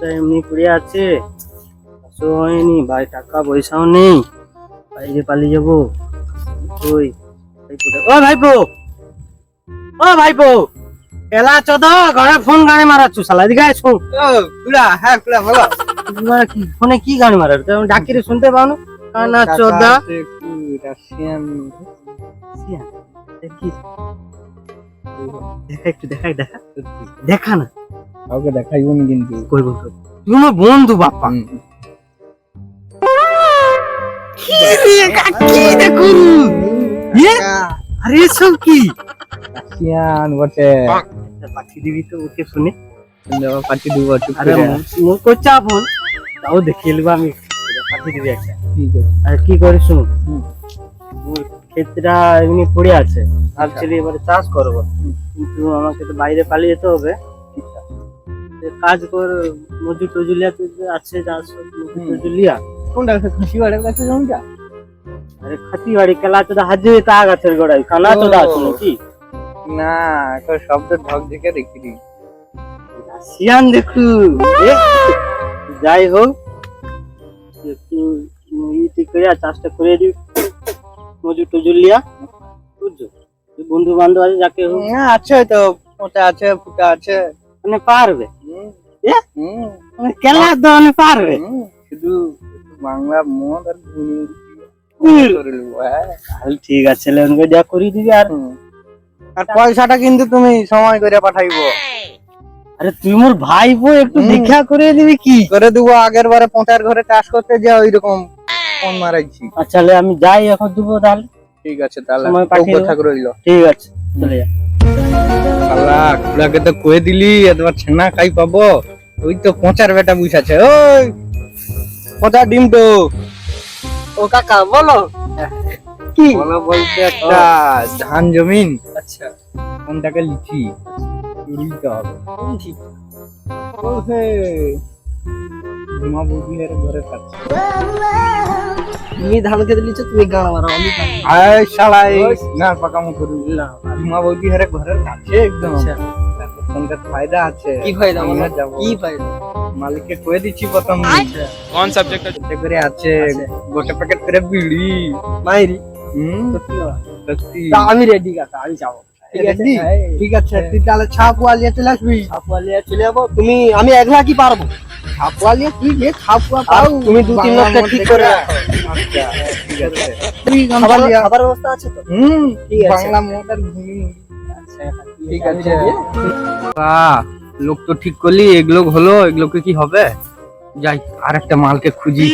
কাজটা এমনি পড়ে আছে। চাষও হয়নি ভাই টাকা পয়সাও নেই। বাইরে পালিয়ে যাব। ওই ও ভাইপো! ও ভাইপো! এলা চোদ ঘরে ফোন গাড়ি মারাচ্ছু শালা এদিকে শোন। হ্যাঁ বলো। কি ফোনে কি গান মারার? তুমি ডাকি রে শুনতে পাও না? কানা চোদা। রাশিয়ান দেখিস। দেখা একটু দেখা দেখা। দেখা না। কাউকে দেখাইবো না কিন্তু। কই বল কই। তুই আমার বন্ধু বাপ্পা কি রে কাকি দেখু ইয়ে আরে এসব কি? রাশিয়ান বটে। পাখি দিবি তো ওকে শুনে। পাটি দিব চুপ আরে করে মোর কোচা ফোন তাও দেখিয়ে নেব আমি। পাখি দিবি একটা। ঠিক আছে। আর কি করিস শুন। ক্ষেতটা এমনি পড়ে আছে। ভাবছিলি এবারে চাষ করব। কিন্তু আমাকে তো বাইরে পালিয়ে যেতে হবে। কাজ কর মজুর টজুলিয়া তো আছে টজুলিয়া। কোনটা খুশি বাড়ির কাছে জমিটা আরে খাতি বাড়ি কেলা তো হাজে তা গাছের গোড়ায়। কানা তো। আছে নাকি? না এখন শব্দ ঢক দেখে দেখি সিয়ান দেখু। যাই হোক একটু ইটি করে চাষটা করে দিই। মজুর টজুলিয়া। বুঝছ? বন্ধু বান্ধব আছে যাকে হোক। আছে তো ওটা আছে ফুটা আছে। মানে পারবে? মানে পারবে? শুধু বাংলা মদ আর হ্যাঁ। তাহলে ঠিক আছে লেনকে যা করি দিবি আর আর পয়সাটা কিন্তু তুমি সময় করে পাঠাইবো। আরে তুই মোর ভাই বই একটু। দেখা করে দিবি কি? করে দেবো আগের বারে পোঁটার ঘরে চাষ করতে যা ওই রকম ফোন মারাইছি। আচ্ছা আমি যাই এখন দেবো তাহলে। ঠিক আছে তাহলে সময় পাঠিয়ে কথা রইল। ঠিক আছে চলে যা। শালা কুড়াকে তো কয়ে দিলি এবার ছেনা খাই পাবো। ওই তো পচার বেটা বুঝাছে ওই। পচার ডিম তো। ও কাকা বলো। কি? বলো বলতে একটা। ধান জমিন। আচ্ছা। কোনটাকে লিখি লিখতে হবে। কাছে তুমি ধান খেতে দিচ্ছ তুমি গান মারো আমি আয় শালা এই না পাকামো করি ধুমা বৌদি হারে ঘরের কাছে একদম আচ্ছা কোনটা ফায়দা আছে কি ফায়দা আমরা মানে যাবো কি ফায়দা মালিককে কয়ে দিচ্ছি প্রথম कौन सब्जेक्ट এতে করে আছে আছে। গোটে প্যাকেট করে বিড়ি মাইরি হুম সত্যি কথা। সত্যি তা আমি রেডি কাকা আমি যাবো ঠিক আছে হ্যাঁ। ঠিক আছে তুই তাহলে চলে আসবি? চলে যাব। তুমি আমি একলা কি পারব? ছাপুয়া নিয়ে তুই যে ছাপুয়া আর তুমি দু তিন লোককে ঠিক করে আচ্ছা ঠিক আছে। তুই খাবার খাবার ব্যবস্থা আছে তো? হুম ঠিক আছে। বাংলা মোটার ঘুমি আচ্ছা ঠিক আছে লোক তো ঠিক করলি এগুলো হলো এগুলোকে কি হবে? যাই আর একটা মালকে খুঁজি।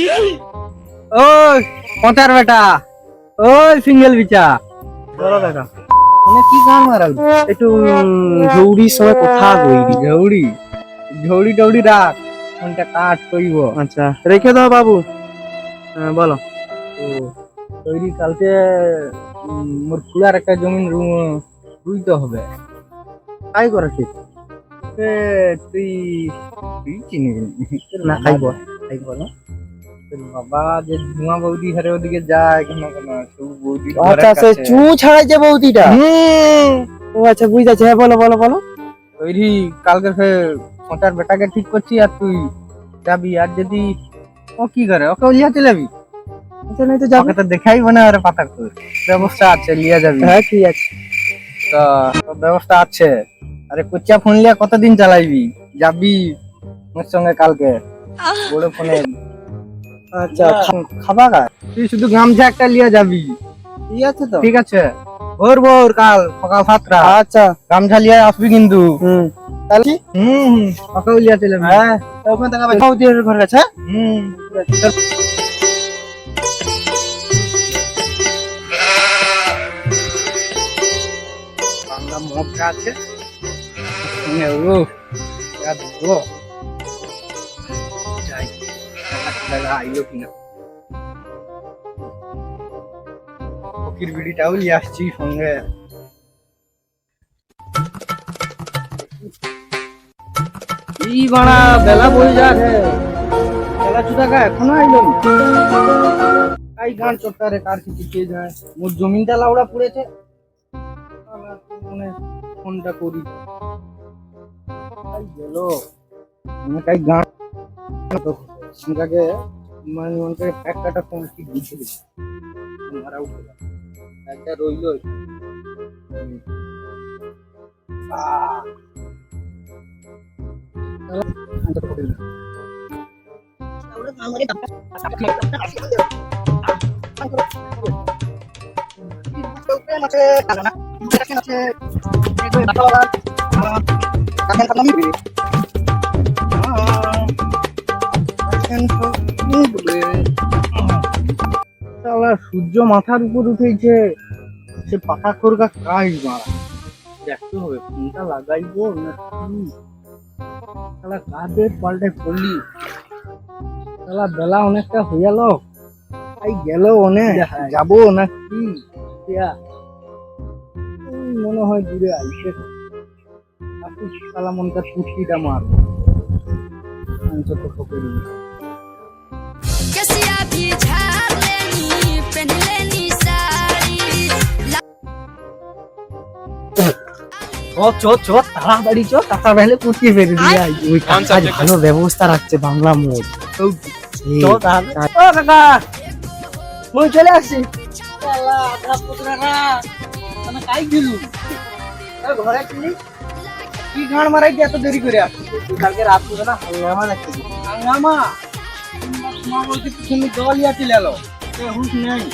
ওই পচার বেটা। ওই সিঙ্গেল বিচা বলো কাকা মানে কি গান মারা একটু জৌড়ির সময় কথা কইবি ঝৌড়ি ঝৌড়ি টৌড়ি রাখ কোনটা কাঠ কইব। আচ্ছা রেখে দাও বাবু। হ্যাঁ বলো। তৈরি কালকে মোর খুলার একটা জমিন রুইতে হবে। কাই করে ঠিক। তুই তুই চিনবি না খাইব। খাইব না? বাবা যে ধুমা বৌদি হারে ওদিকে যায় কেন কেন সব বৌদি আচ্ছা সে চু ছাড়াই যে বৌদিটা? ও আচ্ছা বুঝাচ্ছে হ্যাঁ বলো বলো বলো। তৈরি কালকে সে পচার বেটাকে ঠিক করছি আর তুই যাবি। আর যদি ও কি করে? ওকে লিয়া চলে যাবি? আচ্ছা নাই তো যাব তো দেখাই না আরে পাতা কর। ব্যবস্থা আছে লিয়া যাবি। হ্যাঁ ঠিক আছে। তা ব্যবস্থা আছে। আরে কুচিয়া ফোন লিয়া কতদিন চালাইবি? যাবি ওর সঙ্গে কালকে। বড় ফোনে। আচ্ছা খাবা কা তুই শুধু গামছা একটা লিয়া যাবি। ঠিক আছে তো। ঠিক আছে? ভোর ভোর কাল সকাল সাতটা। আচ্ছা। গামছা লিয়ে আসবি কিন্তু। হুম। তাহলে হুম হুম। সকাল লিয়া চলে হ্যাঁ। ওখানে দেখা বৌদির ঘর কাছে? হুম। আছে ও দাদা আইলো কিনা। ফকির বিড়িটাও নিয়ে আসছি সঙ্গে। এই বাড়া বেলা বই যাচ্ছে বেলা চুদাকা এখনও আইলো এই গান চট্টারে কার কিছু কে যায়? মোর জমিনটা লাউড়া পড়েছে। মনে ফোনটা করি। গেল। অনেক গান। আমাকে মানে মনকে এক কাটা ফোন কি দিয়েছিল মারা উঠে। একটা রইল হুম। শালা, সূর্য মাথার উপর উঠেছে সে পাতা খোরগা কাজ মারা দেখতে হবে কোনটা লাগাইবো না কাদের পাল্টে পড়লি শালা, বেলা অনেকটা হয়ে গেল। তাই গেল অনেক যাব না কি? মনে হয় দূরে আইসে। মনটা মার। চ চ চ তাড়াতাড়ি চ টাকা বেলে কুটিয়ে ফেলে দিয়ে আই ওই কাজ। ভালো ব্যবস্থা রাখছে বাংলা মোড়। চ তাহলে। ও কাকা। মই চলে আসছি। শালা, আধা পুতরা না। মানে কাই দিলু। এ, ঘরে ছিলি কি গান মারাই এত দেরি করে আসছিস? কালকে রাত করে না হাঙ্গামা দেখতে হাঙ্গামা? মা বলছে তুমি জল ইয়া চলে এলো হুঁশ নেই।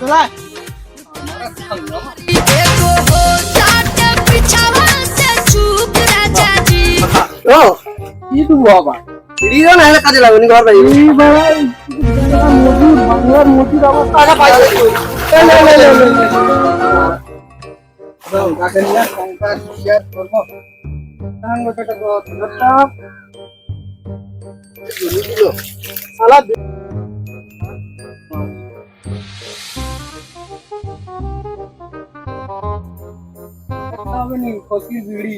চলা देखो ও কি দেবো আবার রিজন না হলে কাজে লাগবে নি ঘর বাড়ি? এই ভাই মজুর বাংলার মজুর অবস্থা টাকা পাইছে কাকে নিয়ে সংসার শেয়ার করব। সাঙ্গ কেটে তো ধরটা শালা হবে নি খসির বিড়ি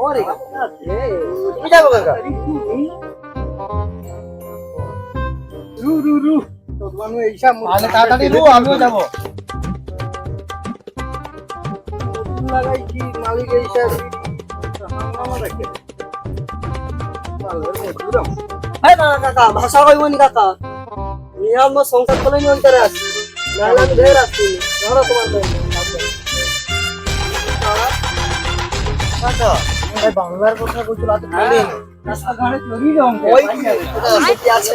ওরে কি যাব কাকা রু রু রু তাহলে তাড়াতাড়ি রু, আমিও যাব। মালিক এইসব না কাকা ভাষা কইবনি কাকা। ইহা আমার সংসার চলে নি অন্তরে আছে। নাহলে আমি ঢের আসছি ধরো তোমার ভাই কাকা এই বাংলার কথা বলছিল রাস্তাঘাটে চলি যাও ওই আছে।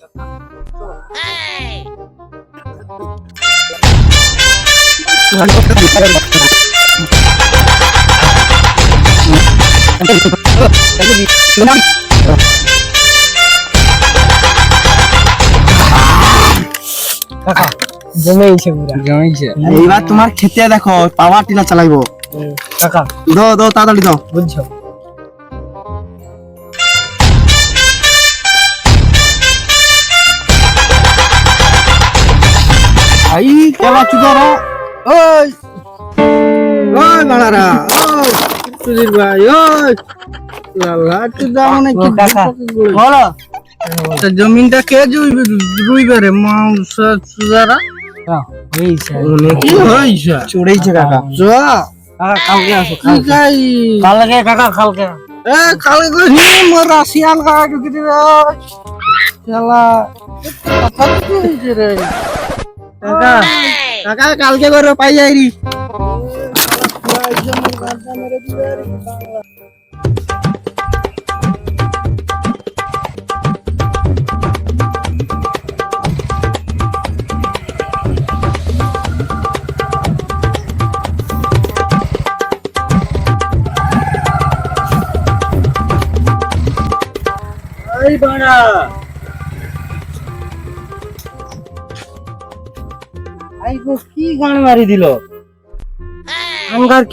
জমেইছে পুরা এইবার তোমার খেতে দেখো পাওয়ার টিলা চালাইবো। কাকা। দো দো তাড়াতাড়ি দাও বুঝছ আই কেলা চুদারা ওই। ওই বাড়ারা ওই। সুধীর ভাই ওই। লালা চুদা মানে কি ও কাকা, বলো। জমিনটা কে জুইবে রুইবে রে মাংস কি নি? মোর রাশিয়ান কাকা ঢুকি দিবে কথা রে? কাকা। কাকা কালকে করে পাই যাইরি Hey, গো, কি গান মারি দিল?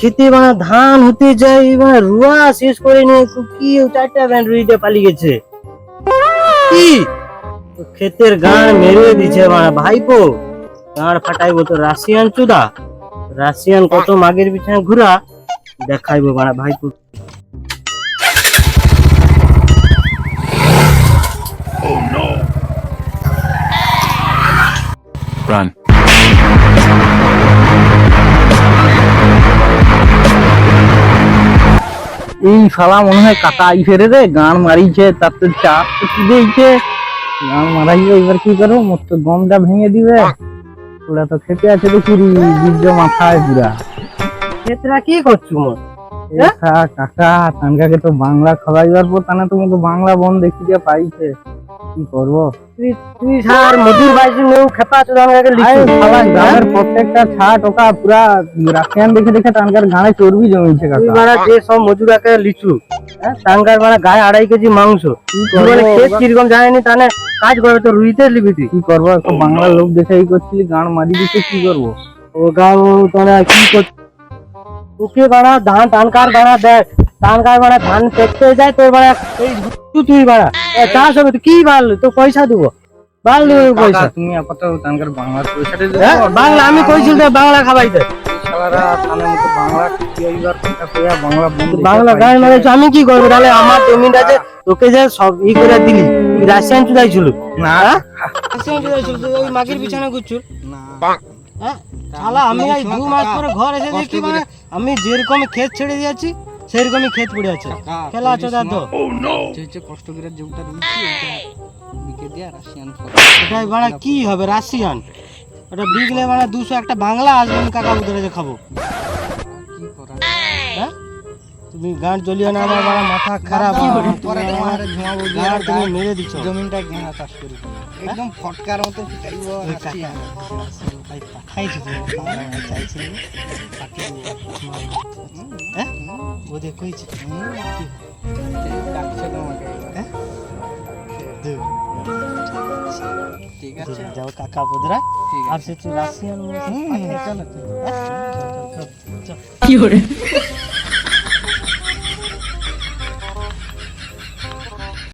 খেতে মানে ধান হতে যায় রুয়া শেষ করে নিয়ে কি চারটা ভ্যান রুইতে পালিয়ে গেছে? কি? ক্ষেতের গান মেরে দিছে মানে ভাইপো। গান ফাটাইবো তো রাশিয়ান চুদা। রাশিয়ান কত মাগের পিছনে ঘুরা, দেখাইবো মানে ভাইপো। Run. এই শালা মনে হয় কাকা আই ফেরে রে গান মারিছে তার তো চাপ কি দিয়েছে। গান মারাই এবার কি করব? মোর তো গমটা ভেঙে দিবে। ওরা তো খেতে আছে দেখি বীর্য মাথায় পুরা। খেতরা কি করছ মোর কাকা তানকাকে তো বাংলা খাওয়াইবার পর তানা তুমি তো বাংলা বন দেখি দিয়ে পাইছে। কি করব? তুই তুই সার মধুর বাইসি নেউ খেপা আমাকে লিখছিস শালা গ্রামের প্রত্যেকটা ছা টোকা পুরা রাশিয়ান দেখে দেখে গানে চর্বি জমেছে তুই কাকা মানে যে সব লিচু হ্যাঁ টাঙ্গার মানে গায়ে আড়াই কেজি মাংস মানে খেত কীরকম জানেনি তাহলে কাজ করবে তো রুইতে লিবি তুই কি করব? একটা বাংলা লোক দেখে এই করছিলি গান মারি দিতে কি করব? ও গাও তোরা কি কর তোকে বাড়া ধান টানকার বাড়া দেখ। টানকার বাড়া ধান পেকতে যায় তোর বাড়া এই তুই বাড়া। চাষ হবে তো কি বাল তো পয়সা দেবো। বাল দেবো পয়সা। তুমি আপাতত তানকার বাংলার পয়সাটা হ্যাঁ বাংলা আমি কইছিল বাংলা মতো বাংলা কি বাংলা বাংলা আমি করব? তাহলে আমার জমিটা যে তোকে যে সব ই করে দিলি। তুই রাশিয়ান চুদাই ছিল না। রাশিয়ান চুদাই ছিল ওই মাগির পিছনে না। হ্যাঁ? শালা আমি এই দু মাস পরে ঘর এসে দেখি মানে আমি যেরকম ক্ষেত ছেড়ে দিয়েছি সেরকমই ক্ষেত পড়ে আছে খেলা আছে দাদা তো হচ্ছে কষ্ট করে যেটা ওটা বিকে দিয়া রাশিয়ান এটা বড় কি হবে রাশিয়ান ওটা বিকলে মানে দুশো একটা বাংলা আসবে আমি কাকা উদরে যে খাব তুমি গান জ্বলিয়ে না আমার বাবা মাথা খারাপ পরে তোমার দিয়া গান তুমি মেরে দিচ্ছ জমিনটা ঘেনা চাষ করি একদম ফটকার মতো পিটাইব ভাই পাঠাইছো তুমি চাইছিল হ্যাঁ? ডাকছে তোমাকে? হ্যাঁ? ঠিক আছে। যাও কাকা বুদরা। ঠিক আর সে তুই রাশিয়ান হুম, চলো, চলো। কি